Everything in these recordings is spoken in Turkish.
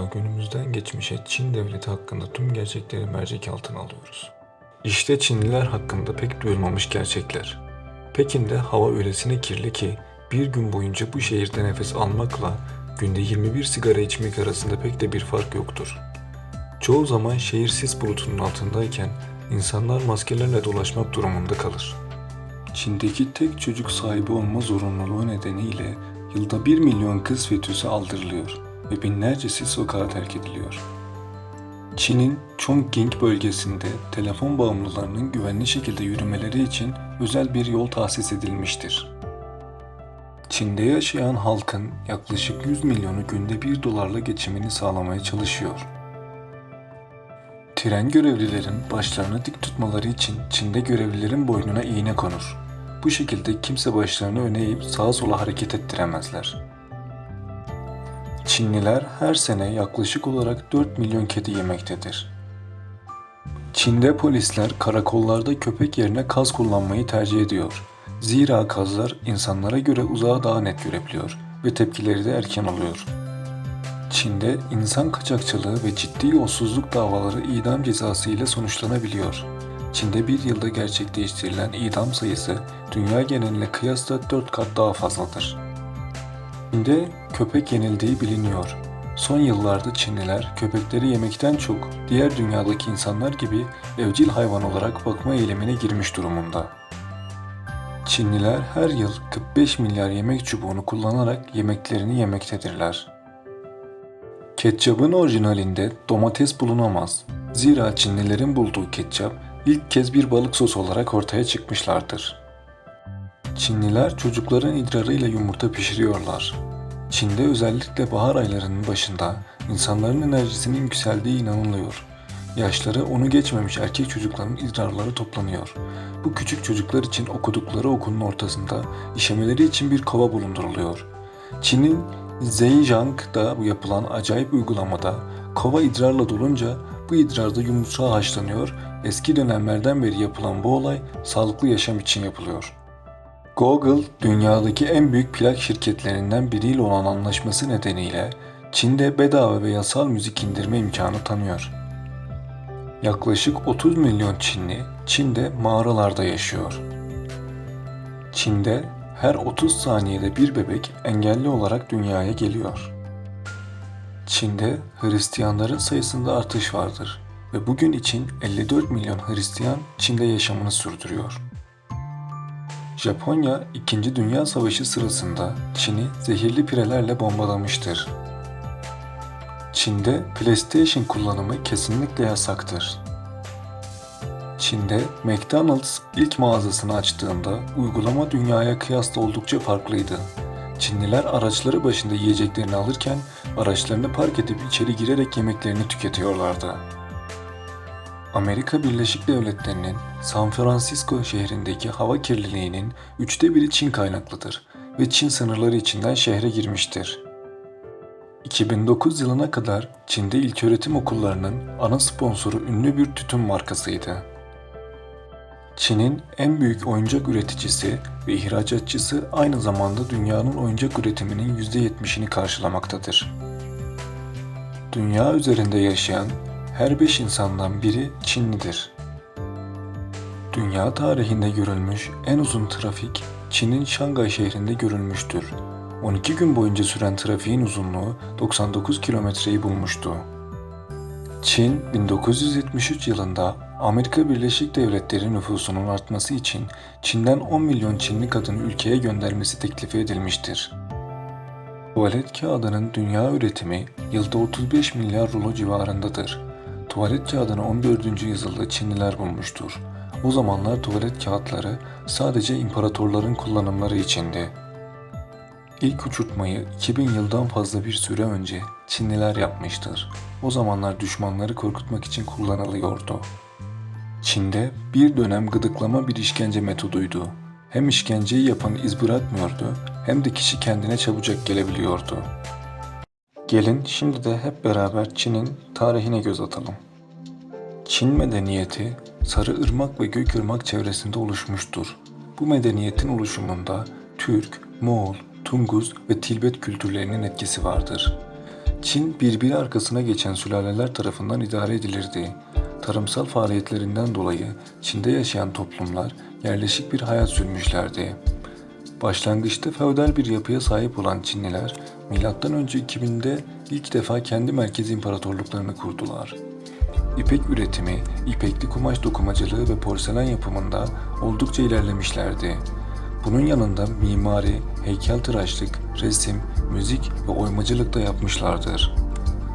videomuzda günümüzden geçmişe Çin devleti hakkında tüm gerçekleri mercek altına alıyoruz. İşte Çinliler hakkında pek duyulmamış gerçekler. Pekin'de hava öylesine kirli ki bir gün boyunca bu şehirde nefes almakla günde 21 sigara içmek arasında pek de bir fark yoktur. Çoğu zaman şehir sis bulutunun altındayken insanlar maskelerle dolaşmak durumunda kalır. Çin'deki tek çocuk sahibi olma zorunluluğu nedeniyle yılda 1 milyon kız fetüsü aldırılıyor ve binlercesi sokağa terk ediliyor. Çin'in Chongqing bölgesinde telefon bağımlılarının güvenli şekilde yürümeleri için özel bir yol tahsis edilmiştir. Çin'de yaşayan halkın yaklaşık 100 milyonu günde 1 dolarla geçimini sağlamaya çalışıyor. Tren görevlilerin başlarını dik tutmaları için Çin'de görevlilerin boynuna iğne konur. Bu şekilde kimse başlarını öne eğip sağa sola hareket ettiremezler. Çinliler her sene yaklaşık olarak 4 milyon kedi yemektedir. Çin'de polisler karakollarda köpek yerine kaz kullanmayı tercih ediyor. Zira kazlar insanlara göre uzağa daha net görebiliyor ve tepkileri de erken oluyor. Çin'de insan kaçakçılığı ve ciddi yolsuzluk davaları idam cezası ile sonuçlanabiliyor. Çin'de bir yılda gerçekleştirilen idam sayısı dünya geneline kıyasla 4 kat daha fazladır. Çin'de köpek yenildiği biliniyor. Son yıllarda Çinliler köpekleri yemekten çok diğer dünyadaki insanlar gibi evcil hayvan olarak bakma eylemine girmiş durumunda. Çinliler her yıl 45 milyar yemek çubuğunu kullanarak yemeklerini yemektedirler. Ketçabın orijinalinde domates bulunamaz. Zira Çinlilerin bulduğu ketçap ilk kez bir balık sosu olarak ortaya çıkmışlardır. Çinliler çocukların idrarıyla yumurta pişiriyorlar. Çin'de özellikle bahar aylarının başında insanların enerjisinin yükseldiği inanılıyor. Yaşları onu geçmemiş erkek çocukların idrarları toplanıyor. Bu küçük çocuklar için okudukları okulun ortasında işemeleri için bir kova bulunduruluyor. Çin'in Zhejiang'da yapılan acayip uygulamada kova idrarla dolunca bu idrarda yumurta haşlanıyor. Eski dönemlerden beri yapılan bu olay sağlıklı yaşam için yapılıyor. Google, dünyadaki en büyük plak şirketlerinden biriyle olan anlaşması nedeniyle Çin'de bedava ve yasal müzik indirme imkanı tanıyor. Yaklaşık 30 milyon Çinli Çin'de mağaralarda yaşıyor. Çin'de her 30 saniyede bir bebek engelli olarak dünyaya geliyor. Çin'de Hristiyanların sayısında artış vardır ve bugün için 54 milyon Hristiyan Çin'de yaşamını sürdürüyor. Japonya 2. Dünya Savaşı sırasında Çin'i zehirli pirelerle bombalamıştır. Çin'de PlayStation kullanımı kesinlikle yasaktır. Çin'de McDonald's ilk mağazasını açtığında uygulama dünyaya kıyasla oldukça farklıydı. Çinliler araçları başında yiyeceklerini alırken araçlarını park edip içeri girerek yemeklerini tüketiyorlardı. Amerika Birleşik Devletleri'nin San Francisco şehrindeki hava kirliliğinin üçte biri Çin kaynaklıdır ve Çin sınırları içinden şehre girmiştir. 2009 yılına kadar Çin'de ilköğretim okullarının ana sponsoru ünlü bir tütün markasıydı. Çin'in en büyük oyuncak üreticisi ve ihracatçısı aynı zamanda dünyanın oyuncak üretiminin %70'ini karşılamaktadır. Dünya üzerinde yaşayan her 5 insandan biri Çinlidir. Dünya tarihinde görülmüş en uzun trafik Çin'in Şangay şehrinde görülmüştür. 12 gün boyunca süren trafiğin uzunluğu 99 kilometreyi bulmuştu. Çin 1973 yılında Amerika Birleşik Devletleri nüfusunun artması için Çin'den 10 milyon Çinli kadını ülkeye göndermesi teklifi edilmiştir. Tuvalet kağıdının dünya üretimi yılda 35 milyar rulo civarındadır. Tuvalet kağıdını 14. yüzyılda Çinliler bulmuştur. O zamanlar tuvalet kağıtları sadece imparatorların kullanımları içindi. İlk uçurtmayı 2000 yıldan fazla bir süre önce Çinliler yapmıştır. O zamanlar düşmanları korkutmak için kullanılıyordu. Çin'de bir dönem gıdıklama bir işkence metoduydu. Hem işkenceyi yapan iz bırakmıyordu hem de kişi kendine çabucak gelebiliyordu. Gelin şimdi de hep beraber Çin'in tarihine göz atalım. Çin medeniyeti Sarı Irmak ve Gök Irmak çevresinde oluşmuştur. Bu medeniyetin oluşumunda Türk, Moğol, Tunguz ve Tilbet kültürlerinin etkisi vardır. Çin birbiri arkasına geçen sülaleler tarafından idare edilirdi. Tarımsal faaliyetlerinden dolayı Çin'de yaşayan toplumlar yerleşik bir hayat sürmüşlerdi. Başlangıçta feodal bir yapıya sahip olan Çinliler, M.Ö. 2000'de ilk defa kendi merkezi imparatorluklarını kurdular. İpek üretimi, ipekli kumaş dokumacılığı ve porselen yapımında oldukça ilerlemişlerdi. Bunun yanında mimari, heykeltıraşlık, resim, müzik ve oymacılık da yapmışlardır.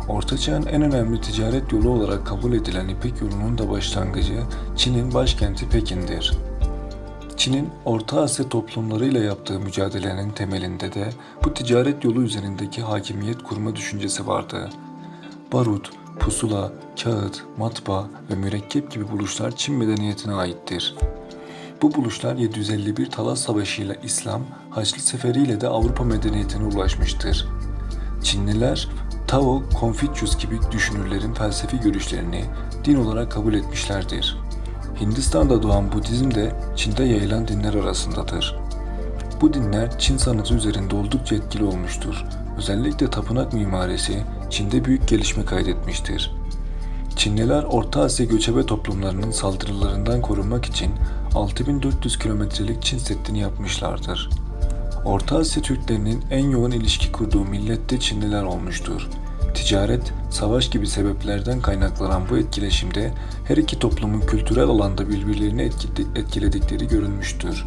Orta Çağ'ın en önemli ticaret yolu olarak kabul edilen İpek yolunun da başlangıcı Çin'in başkenti Pekin'dir. Çin'in Orta Asya toplumlarıyla yaptığı mücadelenin temelinde de bu ticaret yolu üzerindeki hakimiyet kurma düşüncesi vardı. Barut, pusula, kağıt, matbaa ve mürekkep gibi buluşlar Çin medeniyetine aittir. Bu buluşlar 751 Talas Savaşı ile İslam, Haçlı Seferi ile de Avrupa medeniyetine ulaşmıştır. Çinliler Tao, Confucius gibi düşünürlerin felsefi görüşlerini din olarak kabul etmişlerdir. Hindistan'da doğan Budizm de Çin'de yayılan dinler arasındadır. Bu dinler Çin sanatı üzerinde oldukça etkili olmuştur. Özellikle tapınak mimarisi Çin'de büyük gelişme kaydetmiştir. Çinliler Orta Asya göçebe toplumlarının saldırılarından korunmak için 6400 kilometrelik Çin Seddi'ni yapmışlardır. Orta Asya Türklerinin en yoğun ilişki kurduğu millet de Çinliler olmuştur. Ticaret, savaş gibi sebeplerden kaynaklanan bu etkileşimde her iki toplumun kültürel alanda birbirlerini etkile- etkiledikleri görülmüştür.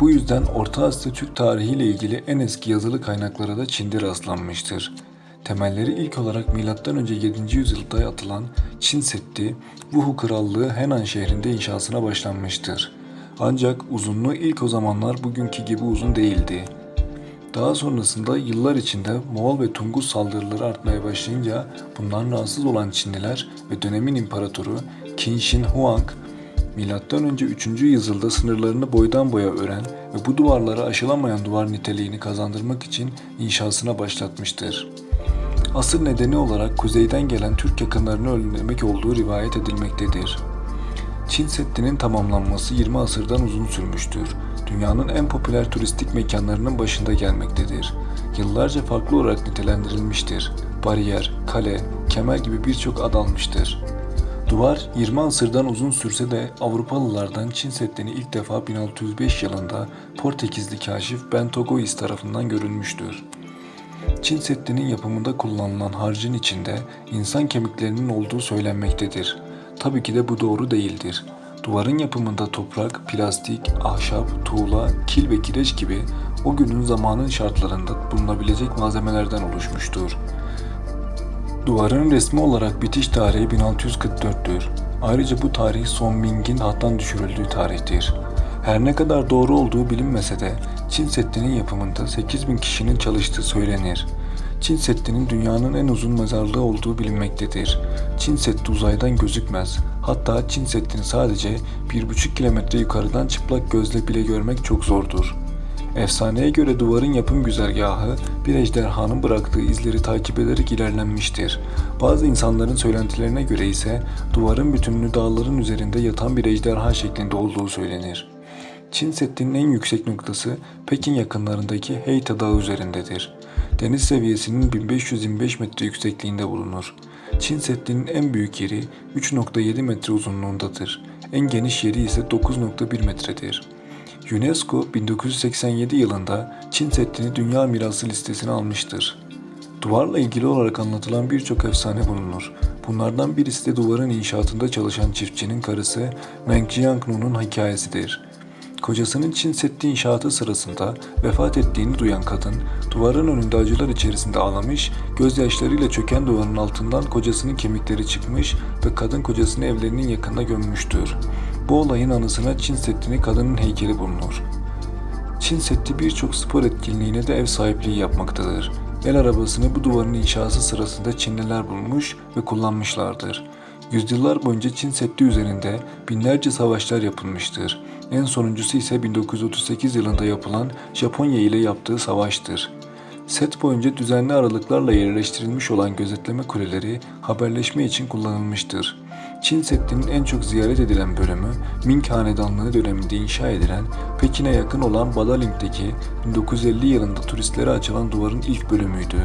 Bu yüzden Orta Asya Türk tarihiyle ilgili en eski yazılı kaynaklara da Çin'de rastlanmıştır. Temelleri ilk olarak M.Ö. 7. yüzyılda atılan Çin Seddi, Wuhu Krallığı Henan şehrinde inşasına başlanmıştır. Ancak uzunluğu ilk o zamanlar bugünkü gibi uzun değildi. Daha sonrasında yıllar içinde Moğol ve Tungus saldırıları artmaya başlayınca bundan rahatsız olan Çinliler ve dönemin imparatoru Qin Shi Huang M.Ö. 3. yüzyılda sınırlarını boydan boya ören ve bu duvarlara aşılamayan duvar niteliğini kazandırmak için inşasına başlatmıştır. Asıl nedeni olarak kuzeyden gelen Türk yakınlarını önlemek olduğu rivayet edilmektedir. Çin Seddi'nin tamamlanması 20 asırdan uzun sürmüştür. Dünyanın en popüler turistik mekanlarının başında gelmektedir. Yıllarca farklı olarak nitelendirilmiştir. Bariyer, kale, kemer gibi birçok ad almıştır. Duvar 20 asırdan uzun sürse de Avrupalılardan Çin Seddi'ni ilk defa 1605 yılında Portekizli kaşif Bentogois tarafından görülmüştür. Çin Seddi'nin yapımında kullanılan harcın içinde insan kemiklerinin olduğu söylenmektedir. Tabii ki de bu doğru değildir. Duvarın yapımında toprak, plastik, ahşap, tuğla, kil ve kireç gibi o günün zamanın şartlarında bulunabilecek malzemelerden oluşmuştur. Duvarın resmi olarak bitiş tarihi 1644'tür. Ayrıca bu tarih Son Ming'in tahttan düşürüldüğü tarihtir. Her ne kadar doğru olduğu bilinmese de Çin Seddi'nin yapımında 8000 kişinin çalıştığı söylenir. Çin Seddi'nin dünyanın en uzun mezarlığı olduğu bilinmektedir. Çin Seddi uzaydan gözükmez. Hatta Çin Seddi'ni sadece 1,5 kilometre yukarıdan çıplak gözle bile görmek çok zordur. Efsaneye göre duvarın yapım güzergahı bir ejderhanın bıraktığı izleri takip ederek ilerlenmiştir. Bazı insanların söylentilerine göre ise duvarın bütününü dağların üzerinde yatan bir ejderha şeklinde olduğu söylenir. Çin Seddi'nin en yüksek noktası Pekin yakınlarındaki Heita Dağı üzerindedir. Deniz seviyesinin 1525 metre yüksekliğinde bulunur. Çin Seddi'nin en büyük yeri 3.7 metre uzunluğundadır. En geniş yeri ise 9.1 metredir. UNESCO 1987 yılında Çin Seddi'ni Dünya Mirası listesine almıştır. Duvarla ilgili olarak anlatılan birçok efsane bulunur. Bunlardan birisi de duvarın inşaatında çalışan çiftçinin karısı Meng Jiangnun'un hikayesidir. Kocasının Çin Seddi inşaatı sırasında vefat ettiğini duyan kadın, duvarın önünde acılar içerisinde ağlamış, gözyaşlarıyla çöken duvarın altından kocasının kemikleri çıkmış ve kadın kocasını evlerinin yakında gömmüştür. Bu olayın anısına Çin Seddi'nin kadının heykeli bulunur. Çin Seddi birçok spor etkinliğine de ev sahipliği yapmaktadır. El arabasını bu duvarın inşası sırasında Çinliler bulmuş ve kullanmışlardır. Yüzyıllar boyunca Çin Seddi üzerinde binlerce savaşlar yapılmıştır. En sonuncusu ise 1938 yılında yapılan Japonya ile yaptığı savaştır. Set boyunca düzenli aralıklarla yerleştirilmiş olan gözetleme kuleleri haberleşme için kullanılmıştır. Çin Seddi'nin en çok ziyaret edilen bölümü Ming Hanedanlığı döneminde inşa edilen Pekin'e yakın olan Badaling'deki 1950 yılında turistlere açılan duvarın ilk bölümüydü.